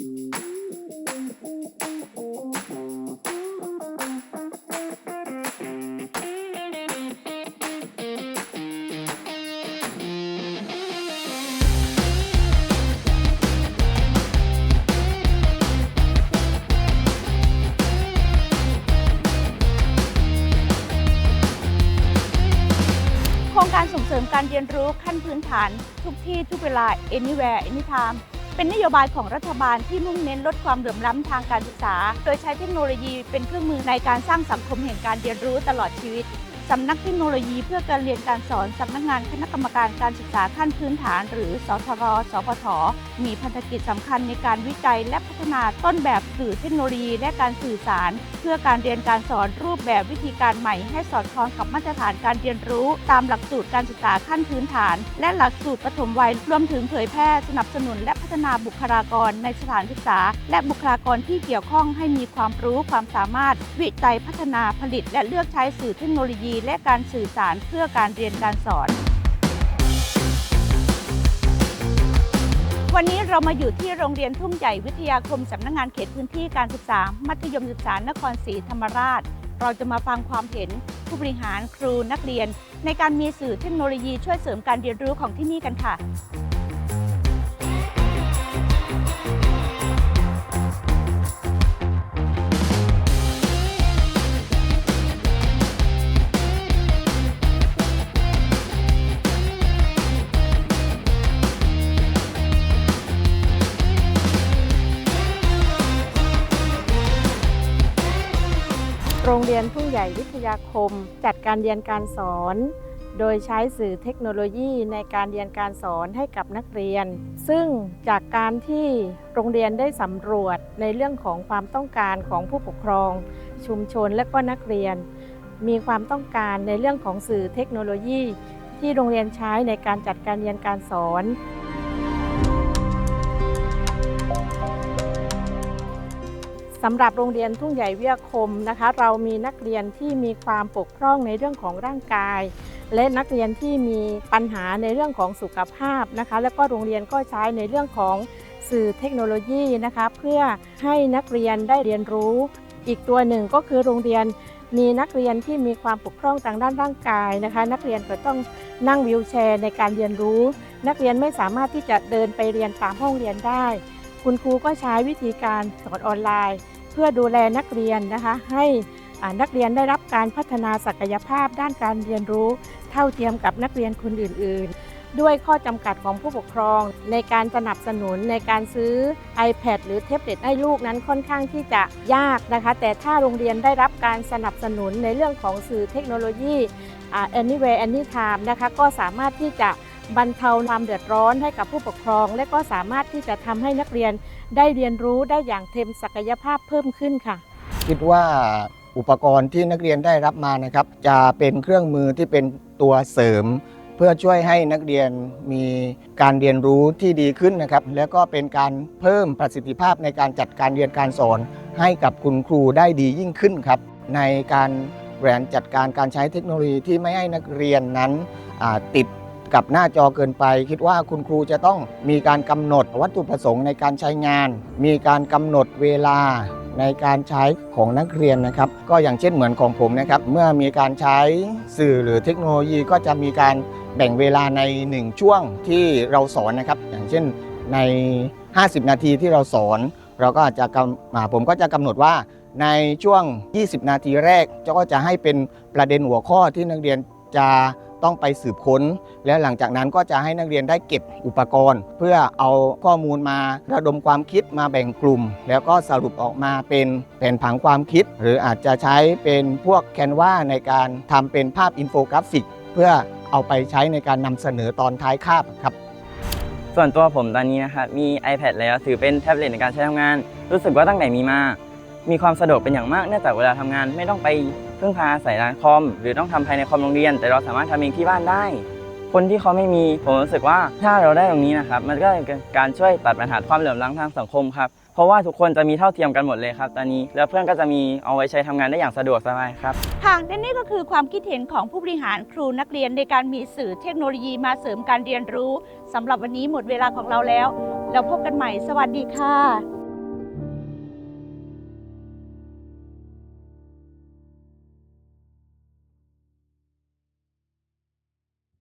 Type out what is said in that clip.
โครงการส่งเสริมการเรียนรู้ขั้นพื้นฐาน ทุกที่ทุกเวลา anywhere anytime เป็นนโยบายของรัฐบาลที่มุ่งเน้นลดความเหลื่อมล้ำทางการศึกษา โดยใช้เทคโนโลยีเป็นเครื่องมือในการสร้างสังคมแห่งการเรียนรู้ตลอดชีวิต สำนักเทคโนโลยีเพื่อการเรียนการสอนสำนักงานคณะกรรมการการศึกษาขั้นพื้นฐาน หรือ สทรสพท มีพันธกิจสำคัญในการวิจัยและพัฒนาต้นแบบสื่อเทคโนโลยีและการสื่อสาร เพื่อการเรียนการสอนรูปแบบวิธีการใหม่ ให้สอดคล้องกับมาตรฐานการเรียนรู้ ตามหลักสูตรการศึกษาขั้นพื้นฐาน และหลักสูตรปฐมวัยรวมถึงเผยแพร่สนับสนุน และพัฒนาบุคลากรในสถานศึกษา และบุคลากรที่เกี่ยวข้องให้มีความรู้ความสามารถ วิจัยพัฒนาผลิต และเลือกใช้สื่อเทคโนโลยีและการสื่อสารเพื่อการเรียนการสอน วันนี้เรามาอยู่ที่โรงเรียนทุ่งใหญ่วิทยาคมสำนักงงานเขตพื้นที่การศึกษา มัธยมศึกษานครศรีธรรมราช เราจะมาฟังความเห็นผู้บริหารครูนักเรียน ในการมีสื่อเทคโนโลยีช่วยเสริมการเรียนรู้ของที่นี่กันค่ะ โรงเรียนทุ่งใหญ่วิทยาคม จัดการเรียนการสอน โดยใช้สื่อเทคโนโลยีในการเรียนการสอนให้กับนักเรียน ซึ่งจากการที่โรงเรียนได้สำรวจในเรื่องของความต้องการของผู้ปกครอง ชุมชนและก็นักเรียน มีความต้องการในเรื่องของสื่อเทคโนโลยี ที่โรงเรียนใช้ในการจัดการเรียนการสอน สำหรับโรงเรียนทุ่งใหญ่วิทยาคมนะคะ เรามีนักเรียนที่มีความปกพร่องในเรื่องของร่างกาย และนักเรียนที่มีปัญหาในเรื่องของสุขภาพนะคะ แล้วก็โรงเรียนก็ใช้ในเรื่องของสื่อเทคโนโลยีนะคะ เพื่อให้นักเรียนได้เรียนรู้ อีกตัวหนึ่งก็คือโรงเรียนมีนักเรียนที่มีความปกพร่องทางด้านร่างกายนะคะ นักเรียนก็ต้องนั่งวีลแชร์ในการเรียนรู้ นักเรียนไม่สามารถที่จะเดินไปเรียนตามห้องเรียนได้ คุณครูก็ใช้วิธีการสอนออนไลน์ เพื่อดูแลนักเรียนนะคะให้นักเรียนได้รับการพัฒนาศักยภาพด้านการเรียนรู้ เท่าเทียมกับนักเรียนคนอื่น ๆ ด้วยข้อจำกัดของผู้ปกครอง ในการสนับสนุนในการซื้อ iPad หรือแท็บเล็ตให้ลูกนั้นค่อนข้างที่จะยากนะคะ แต่ถ้าโรงเรียนได้รับการสนับสนุนในเรื่องของสื่อเทคโนโลยีอ่า anywhere anytime นะคะก็สามารถที่จะ บรรเทาความเดือดร้อนให้กับผู้ปกครอง และก็สามารถที่จะทำให้นักเรียนได้เรียนรู้ได้อย่างเต็มศักยภาพเพิ่มขึ้นค่ะ คิดว่าอุปกรณ์ที่นักเรียนได้รับมานะครับ จะเป็นเครื่องมือที่เป็นตัวเสริม เพื่อช่วยให้นักเรียนมีการเรียนรู้ที่ดีขึ้นนะครับ แล้วก็เป็นการเพิ่มประสิทธิภาพในการจัดการเรียนการสอน ให้กับคุณครูได้ดียิ่งขึ้นครับ ในการบริหารจัดการการใช้เทคโนโลยีที่ไม่ให้นักเรียนนั้นติด กับหน้าจอเกินไป คิดว่าคุณครูจะต้องมีการกำหนดวัตถุประสงค์ในการใช้งาน มีการกำหนดเวลาในการใช้ของนักเรียนนะครับ ก็อย่างเช่นเหมือนของผมนะครับ เมื่อมีการใช้สื่อหรือเทคโนโลยีก็จะมีการแบ่งเวลาใน 1 ช่วงที่เราสอนนะครับ อย่างเช่นใน 50 นาทีที่เราสอน เราก็อาจจะกำผมก็จะกำหนดว่าในช่วง 20 นาทีแรกก็จะให้เป็นประเด็นหัวข้อที่นักเรียนจะ ต้องไปสืบค้น และหลังจากนั้นก็จะให้นักเรียนได้เก็บอุปกรณ์ เพื่อเอาข้อมูลมาระดมความคิดมาแบ่งกลุ่ม แล้วก็สรุปออกมาเป็นแผนผังความคิด หรืออาจจะใช้เป็นพวกแคนวาในการทำเป็นภาพอินโฟกราฟิก เพื่อเอาไปใช้ในการนำเสนอตอนท้ายคาบครับส่วนตัวผมตอนนี้นะครับมี iPad แล้วถือเป็นแท็บเล็ตในการใช้ทำงาน รู้สึกว่าตั้งแต่มีมา มีความสะดวกเป็นอย่างมากเนื่องจากเวลาทำงานไม่ต้องไป พึ่งพาอาศัยร้านคอม หรือต้องทำภายในคอมโรงเรียน แต่เราสามารถทำเองที่บ้านได้ คนที่เขาไม่มีผมรู้สึกว่าถ้าเราได้ตรงนี้นะครับมันก็การช่วยตัดปัญหาความเหลื่อมล้ำทางสังคมครับเพราะว่าทุกคนจะมีเท่าเทียมกันหมดเลยครับตอนนี้ แล้วเพื่อนก็จะมีเอาไว้ใช้ทำงานได้อย่างสะดวกสบายครับค่ะและนี่ก็คือความคิดเห็นของผู้บริหารครูนักเรียนในการมีสื่อเทคโนโลยีมาเสริมการเรียนรู้สำหรับวันนี้หมดเวลาของเราแล้วแล้วพบกันใหม่ สวัสดีค่ะ